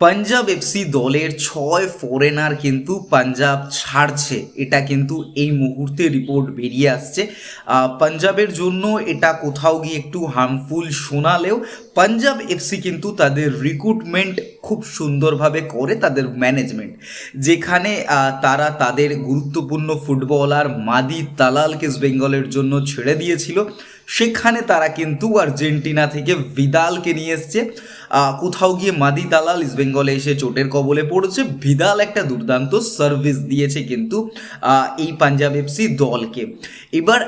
Punjab FC দলের ছয় foreigner কিন্তু পাঞ্জাব ছাড়ছে। এটা কিন্তু এই মুহূর্তে রিপোর্ট বেরিয়ে আসছে। পাঞ্জাবের জন্য এটা কোথাও গিয়ে একটু হার্মফুল শোনালেও পাঞ্জাব এফসি কিন্তু তাদের রিক্রুটমেন্ট খুব সুন্দরভাবে করে তাদের ম্যানেজমেন্ট যেখানে তারা তাদের গুরুত্বপূর্ণ ফুটবলার মাদি তালালকে বেঙ্গলের জন্য ছেড়ে দিয়েছিল। সেখানে তারা কিন্তু আর্জেন্টিনা থেকে ভিদালকে নিয়ে এসছে। কোথাও গিয়ে মাদি দালাল ইস্ট বেঙ্গলে এসে চোটের কবলে পড়েছে। ভিদাল একটা দুর্দান্ত সার্ভিস দিয়েছে কিন্তু এই পাঞ্জাব এফসি দলকে। এবার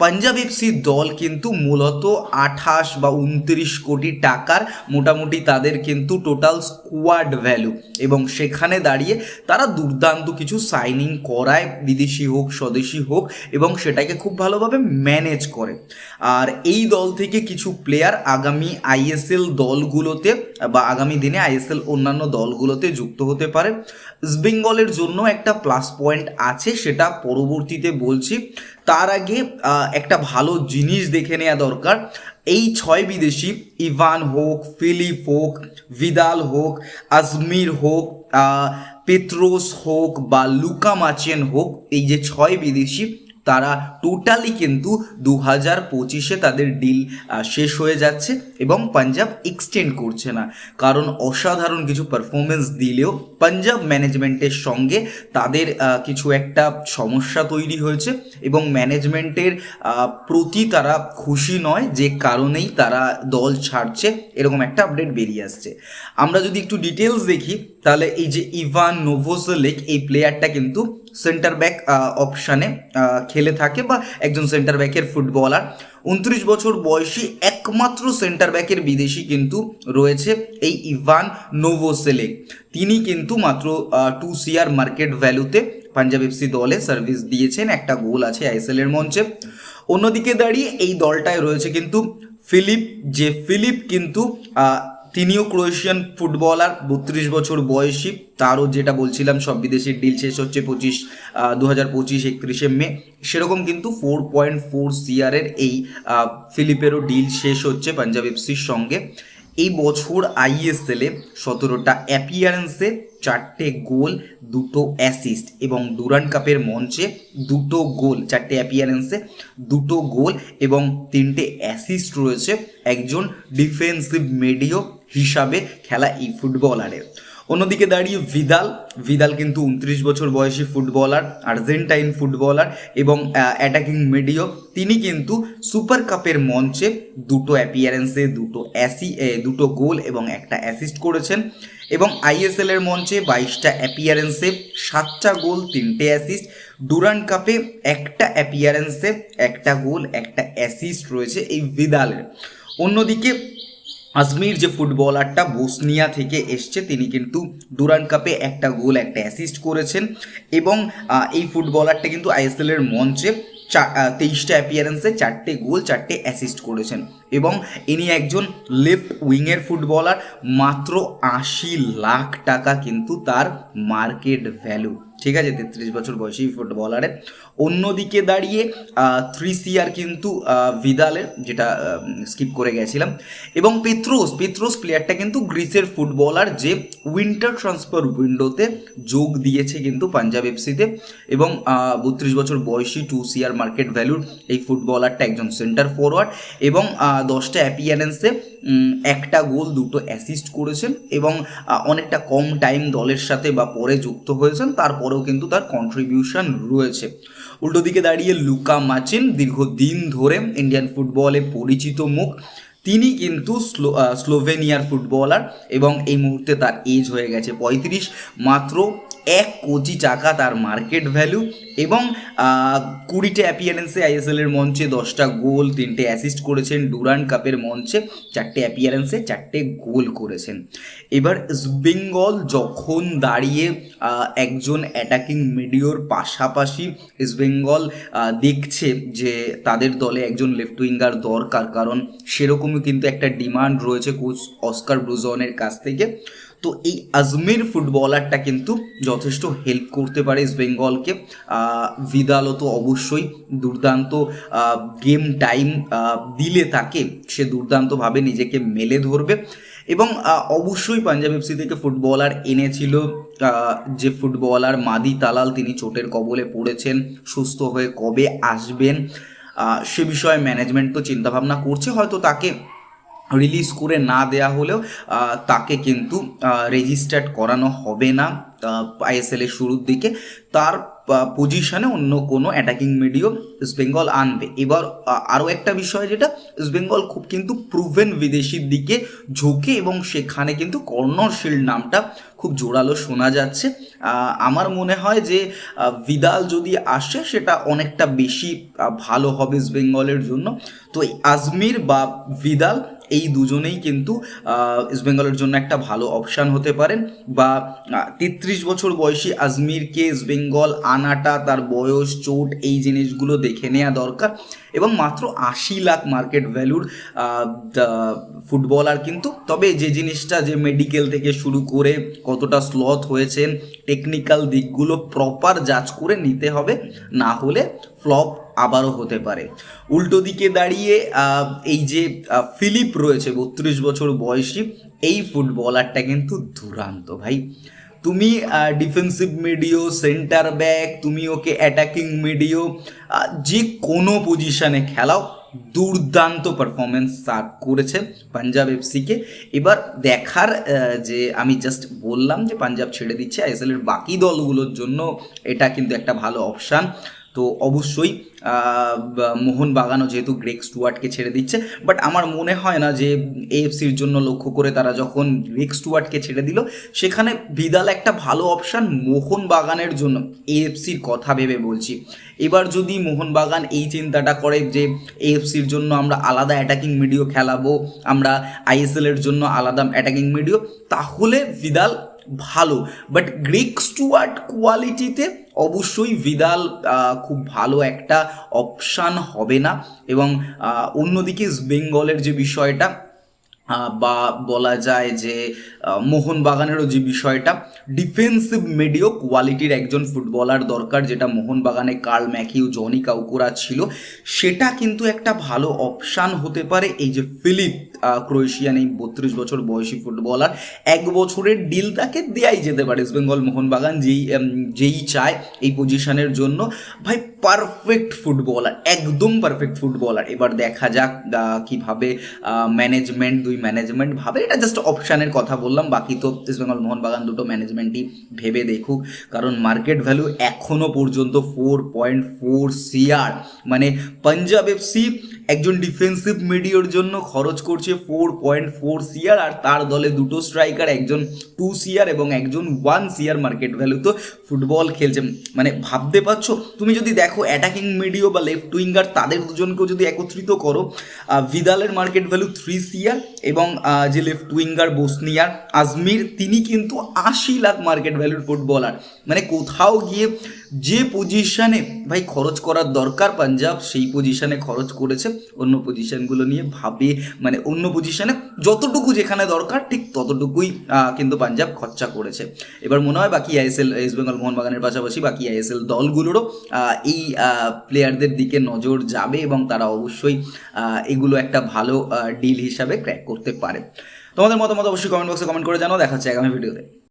পাঞ্জাব এফসি দল কিন্তু মূলত আঠাশ বা উনত্রিশ কোটি টাকার মোটামুটি তাদের কিন্তু টোটাল স্কোয়াড ভ্যালু এবং সেখানে দাঁড়িয়ে তারা দুর্দান্ত কিছু সাইনিং করায়, বিদেশি হোক, স্বদেশি হোক, এবং সেটাকে খুব ভালোভাবে ম্যানেজ করে। আর এই দল থেকে কিছু প্লেয়ার আগামী আইএসএল দলগুলোতে বা আগামী দিনে আইএসএল অন্যান্য দলগুলোতে যুক্ত হতে পারে। ইস্ট বেঙ্গলের জন্য একটা প্লাস পয়েন্ট আছে, সেটা পরবর্তীতে বলছি। তার আগে একটা ভালো জিনিস দেখে নেওয়া দরকার। এই ছয় বিদেশি, ইভান হোক, ফিলিপ হোক, ভিদাল হোক, আজমির হোক পেত্রোস হোক বা লুকা মাচেন হোক, এই যে ছয় বিদেশি তারা টোটালি কিন্তু দু হাজার পঁচিশে তাদের ডিল শেষ হয়ে যাচ্ছে এবং পাঞ্জাব এক্সটেন্ড করছে না। কারণ অসাধারণ কিছু পারফরমেন্স দিলেও পাঞ্জাব ম্যানেজমেন্টের সঙ্গে তাদের কিছু একটা সমস্যা তৈরি হয়েছে এবং ম্যানেজমেন্টের প্রতি তারা খুশি নয় যে কারণেই তারা দল ছাড়ছে, এরকম একটা আপডেট বেরিয়ে আসছে। আমরা যদি একটু ডিটেলস দেখি, তাহলে এই যে ইভান নোভোসেলিক এই প্লেয়ারটা কিন্তু সেন্টার ব্যাক অপশানে খেলে থাকে বা একজন সেন্টার ব্যাকের ফুটবলার উনত্রিশ বছর বয়সী একমাত্র সেন্টার ব্যাকের বিদেশি কিন্তু রয়েছে এই ইভান নোভোসেলেক। তিনি কিন্তু মাত্র টু সিআর মার্কেট ভ্যালুতে পাঞ্জাব এফসি দলে সার্ভিস দিয়েছেন, একটা গোল আছে আইএসএল এর মঞ্চে। অন্যদিকে দাঁড়িয়ে এই দলটায় রয়েছে কিন্তু ফিলিপ, যে ফিলিপ কিন্তু তিনিও ক্রোয়েশিয়ান ফুটবলার, বত্রিশ বছর বয়সী। তারও যেটা বলছিলাম, সব বিদেশের ডিল শেষ হচ্ছে পঁচিশ দু হাজার পঁচিশ একত্রিশে মে। সেরকম কিন্তু ফোর পয়েন্ট ফোর সিআরের এই ফিলিপেরও ডিল শেষ হচ্ছে পাঞ্জাব এফসির সঙ্গে। এই বছর আইএসএলে সতেরোটা অ্যাপিয়ারেন্সে চারটে গোল, দুটো অ্যাসিস্ট এবং ডুরান্ড কাপের মঞ্চে দুটো গোল, চারটে অ্যাপিয়ারেন্সে দুটো গোল এবং তিনটে অ্যাসিস্ট রয়েছে। একজন ডিফেন্সিভ মিডিও হিসাবে খেলা এই ফুটবলারের। অন্যদিকে দাঁড়িয়ে ভিদাল। ভিদাল কিন্তু উনত্রিশ বছর বয়সী ফুটবলার, আর্জেন্টাইন ফুটবলার এবং অ্যাটাকিং মিডিও তিনি কিন্তু সুপার কাপের মঞ্চে দুটো অ্যাপিয়ারেন্সে দুটো অ্যাসি দুটো গোল এবং একটা অ্যাসিস্ট করেছেন এবং আইএসএল এর মঞ্চে বাইশটা অ্যাপিয়ারেন্সে সাতটা গোল, তিনটে অ্যাসিস্ট ডুরান্ড কাপে একটা অ্যাপিয়ারেন্সে একটা গোল, একটা অ্যাসিস্ট রয়েছে এই ভিদালের। অন্যদিকে আজমির যে ফুটবলারটা বোসনিয়া থেকে এসছে, তিনি কিন্তু ডুরান কাপে একটা গোল, একটা অ্যাসিস্ট করেছেন এবং এই ফুটবলারটা কিন্তু আইএসএল এর মঞ্চে চা- তেইশটা অ্যাপিয়ারেন্সে চারটে গোল, চারটে অ্যাসিস্ট করেছেন এবং ইনি একজন লেফট উইংয়ের ফুটবলার, মাত্র আশি লাখ টাকা কিন্তু তার মার্কেট ভ্যালু ঠিক আছে, তেত্রিশ বছর বয়সী ফুটবলারের। অন্যদিকে দাঁড়িয়ে থ্রি সিআর কিন্তু ভিদালের, যেটা স্কিপ করে গেছিলাম। এবং পেত্রোস পেত্রোস প্লেয়ারটা কিন্তু গ্রিসের ফুটবলার যে উইন্টার ট্রান্সফার উইন্ডোতে যোগ দিয়েছে কিন্তু পাঞ্জাব এফসিতে এবং বত্রিশ বছর বয়সী টু সিআর মার্কেট ভ্যালুর এই ফুটবলারটা একজন সেন্টার ফরওয়ার্ড এবং দশটা অ্যাপিয়ারেন্সে একটা গোল, দুটো অ্যাসিস্ট করেছেন। এবং অনেকটা কম টাইম দলের সাথে বা পরে যুক্ত হয়েছেন। তারপরেও কিন্তু তার কন্ট্রিবিউশন রয়েছে। উল্টো দিকে দাঁড়িয়ে লুকা মাচিন দীর্ঘদিন ধরে ইন্ডিয়ান ফুটবলে পরিচিত মুখ। তিনি কিন্তু স্লো স্লোভেনিয়ার ফুটবলার এবং এই মুহূর্তে তার এজ হয়ে গেছে পঁয়ত্রিশ, মাত্র এক কোটি টাকা তার মার্কেট ভ্যালু এবং কুড়িটা অ্যাপিয়ারেন্সে আইএসএল এর মঞ্চে দশটা গোল, তিনটে অ্যাসিস্ট করেছেন ডুরান কাপের মঞ্চে চারটে অ্যাপিয়ারেন্সে চারটে গোল করেছেন। এবার বেঙ্গল যখন দাঁড়িয়ে একজন অ্যাটাকিং মিডিওর পাশাপাশি ইস্টবেঙ্গল দেখছে যে তাদের দলে একজন লেফট উইঙ্গার দরকার, কারণ সেরকমই কিন্তু একটা ডিমান্ড রয়েছে কোচ অস্কার ব্রুজনের কাছ থেকে। তো এই আজমির ফুটবলারটা কিন্তু যথেষ্ট হেল্প করতে পারে ইস্ট বেঙ্গলকে ভিদালও তো অবশ্যই দুর্দান্ত গেম টাইম দিলে তাকে সে দুর্দান্তভাবে নিজেকে মেলে ধরবে। এবং অবশ্যই পাঞ্জাব এফসি থেকে ফুটবলার এনেছিল যে ফুটবলার মাদি তালাল, তিনি চোটের কবলে পড়েছেন, সুস্থ হয়ে কবে আসবেন? সে বিষয়ে ম্যানেজমেন্ট তো চিন্তাভাবনা করছে, হয়তো তাকে রিলিজ করে না দেয়া হলেও তাকে কিন্তু রেজিস্টার্ড করানো হবে না আইএসএল এর শুরুর দিকে। তার পজিশনে অন্য কোনো অ্যাটাকিং মিডিও ইস্টবেঙ্গল আনবে। এবার আরও একটা বিষয় যেটা ইস্টবেঙ্গল খুব কিন্তু প্রুভেন বিদেশির দিকে ঝুঁকে এবং সেখানে কিন্তু কর্ণশীল নামটা খুব জোরালো শোনা যাচ্ছে। আমার মনে হয় যে ভিদাল যদি আসে, সেটা অনেকটা বেশি ভালো হবে ইস্টবেঙ্গলের জন্য। তো আজমির বা ভিদাল এই দুজনেই কিন্তু ইস্টবেঙ্গলের জন্য একটা ভালো অপশান হতে পারেন। বা তেত্রিশ বছর বয়সী আজমিরকে ইস্টবেঙ্গল আনাটা, তার বয়স, চোট, এই জিনিসগুলো দেখে নেওয়া দরকার। এবং মাত্র আশি লাখ মার্কেট ভ্যালুর ফুটবলার কিন্তু। তবে যে জিনিসটা, যে মেডিকেল থেকে শুরু করে কতটা স্লথ হয়েছেন টেকনিক্যাল দিকগুলো প্রপার যাচ করে নিতে হবে। না হলে ফ্লপ আবারও হতে পারে। উল্টো দিকে দাঁড়িয়ে এই যে ফিলিপ রয়েছে, বত্রিশ বছর বয়সী, এই ফুটবলারটা কিন্তু দুরান্ত ভাই। তুমি ডিফেন্সিভ মিডিও সেন্টার ব্যাক তুমি ওকে অ্যাটাকিং মিডিও যে কোনো পজিশনে খেলাও দুর্দান্ত পারফরমেন্স স্টার্ট করেছে পাঞ্জাব এফসিকে। এবার দেখার যে আমি জাস্ট বললাম যে পাঞ্জাব ছেড়ে দিচ্ছে আইএসএল এর বাকি দলগুলোর জন্য এটা কিন্তু একটা ভালো অপশান তো অবশ্যই আহ, বা- মোহনবাগানও যেহেতু গ্রেক স্টুয়ার্টকে ছেড়ে দিচ্ছে বাট আমার মনে হয় না যে এএফসির জন্য লক্ষ্য করে তারা যখন গ্রেক স্টুয়ার্টকে ছেড়ে দিল সেখানে বিদাল একটা ভালো অপশান মোহনবাগানের জন্য এএফসির কথা ভেবে বলছি। এবার যদি মোহনবাগান এই চিন্তাটা করে যে এএফসির জন্য আমরা আলাদা অ্যাটাকিং মিডিও খেলাবো আমরা আইএসএলের জন্য আলাদা অ্যাটাকিং মিডিও তাহলে ভিদাল ভালো। বাট গ্রেক স্টুয়ার্ট কোয়ালিটিতে অবশ্যই ভিদাল খুব ভালো একটা অপশান হবে না। এবং অন্যদিকে বেঙ্গলের যে বিষয়টা বা বলা যায় যে মোহনবাগানেরও যে বিষয়টা ডিফেন্সিভ মিডিও কোয়ালিটির একজন ফুটবলার দরকার, যেটা মোহনবাগানে কার্ল ম্যাকিউ জনি কাউকুরা ছিল। সেটা কিন্তু একটা ভালো অপশান হতে পারে। এই যে ফিলিপ ক্রোয়েশিয়ান এই বত্রিশ বছর বয়সী ফুটবলার। এক বছরের ডিল তাকে দেয়াই যেতে পারে ইস্ট বেঙ্গল মোহনবাগান, যেই যেই চায় এই পজিশনের জন্য। ভাই পারফেক্ট ফুটবলার একদম পারফেক্ট ফুটবলার এবার দেখা যাক কীভাবে ম্যানেজমেন্ট দুই ম্যানেজমেন্ট ভাবে। এটা জাস্ট অপশানের কথা বললাম, বাকি তো ইস্ট বেঙ্গল মোহনবাগান দুটো ম্যানেজমেন্টই ভেবে দেখুক। কারণ মার্কেট ভ্যালু এখনও পর্যন্ত ফোর পয়েন্ট ফোর সিআর মানে পাঞ্জাব এফসি একজন ডিফেন্সিভ মিডিওর জন্য খরচ করছে ফোর পয়েন্ট ফোর সিআর আর তার দলে দুটো স্ট্রাইকার একজন টু সিয়ার এবং একজন ওয়ান সিআর মার্কেট ভ্যালু তো ফুটবল খেলছে। মানে ভাবতে পারছ? তুমি যদি দেখো অ্যাটাকিং মিডিও বা লেফট উইঙ্গার তাদের দুজনকেও যদি একত্রিত করো ভিদালের মার্কেট ভ্যালু থ্রি সিয়ার এবং যে লেফট উইঙ্গার বসনিয়ার আজমির তিনি কিন্তু আশি লাখ মার্কেট ভ্যালুর ফুটবলার মানে কোথাও গিয়ে যে পজিশানে ভাই খরচ করার দরকার পাঞ্জাব, সেই পজিশানে খরচ করেছে। অন্য পজিশনগুলো নিয়ে ভাবে মানে অন্য পজিশানে যতটুকু যেখানে দরকার, ঠিক ততটুকুই কিন্তু পাঞ্জাব খরচা করেছে। এবার মনে হয় বাকি আইএসএল ইস্ট বেঙ্গল মোহনবাগানের পাশাপাশি বাকি আইএসএল দলগুলোরও এই প্লেয়ারদের দিকে নজর যাবে এবং তারা অবশ্যই এগুলো একটা ভালো ডিল হিসাবে ক্র্যাক করতে পারে। তোমাদের মতামত অবশ্যই কমেন্ট বক্সে কমেন্ট করে জানাও। দেখা হচ্ছে আগামী ভিডিওতে